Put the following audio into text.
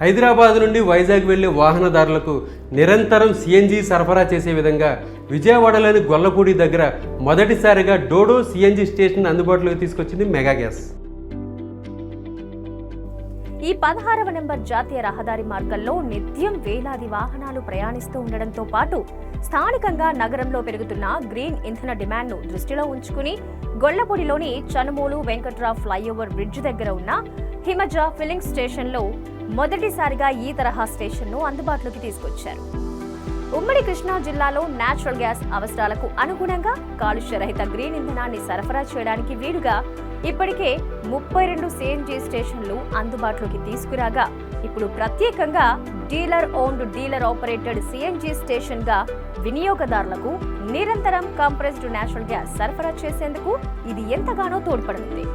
హైదరాబాద్ నుండి వైజాగ్ వెళ్ళే వాహనదారులకు నిరంతరం సిఎన్జి సరఫరా చేసే విధంగా విజయవాడలోని గొల్లపూడి దగ్గర మొదటిసారిగా డోడో సిఎన్జి స్టేషన్ అందుబాటులోకి తీసుకొచ్చింది మెగా గ్యాస్. ఈ పదహారవ నెంబర్ జాతీయ రహదారి మార్గంలో నిత్యం వేలాది వాహనాలు ప్రయాణిస్తూ ఉండడంతో పాటు స్థానికంగా నగరంలో పెరుగుతున్న గ్రీన్ ఇంధన డిమాండ్ను దృష్టిలో ఉంచుకుని గొల్లపూడిలోని చనుమూలు వెంకట్రావు ఫ్లైఓవర్ బ్రిడ్జ్ దగ్గర ఉన్న హిమజ ఫిల్లింగ్ స్టేషన్లో మొదటిసారిగా ఈ తరహా స్టేషన్ను అందుబాటులోకి తీసుకొచ్చారు. ఉమ్మడి కృష్ణా జిల్లాలో నేచురల్ గ్యాస్ అవసరాలకు అనుగుణంగా కాలుష్య రహిత గ్రీన్ ఇంధనాన్ని సరఫరా చేయడానికి వీలుగా ఇప్పటికే ముప్పై రెండు సిఎన్జీ స్టేషన్లు అందుబాటులోకి తీసుకురాగా ఇప్పుడు ప్రత్యేకంగా dealer owned dealer operated CNG స్టేషన్గా వినియోగదారులకు నిరంతరం కంప్రెస్డ్ నేచురల్ గ్యాస్ సరఫరా చేసేందుకు ఇది ఎంతగానో తోడ్పడుతుంది.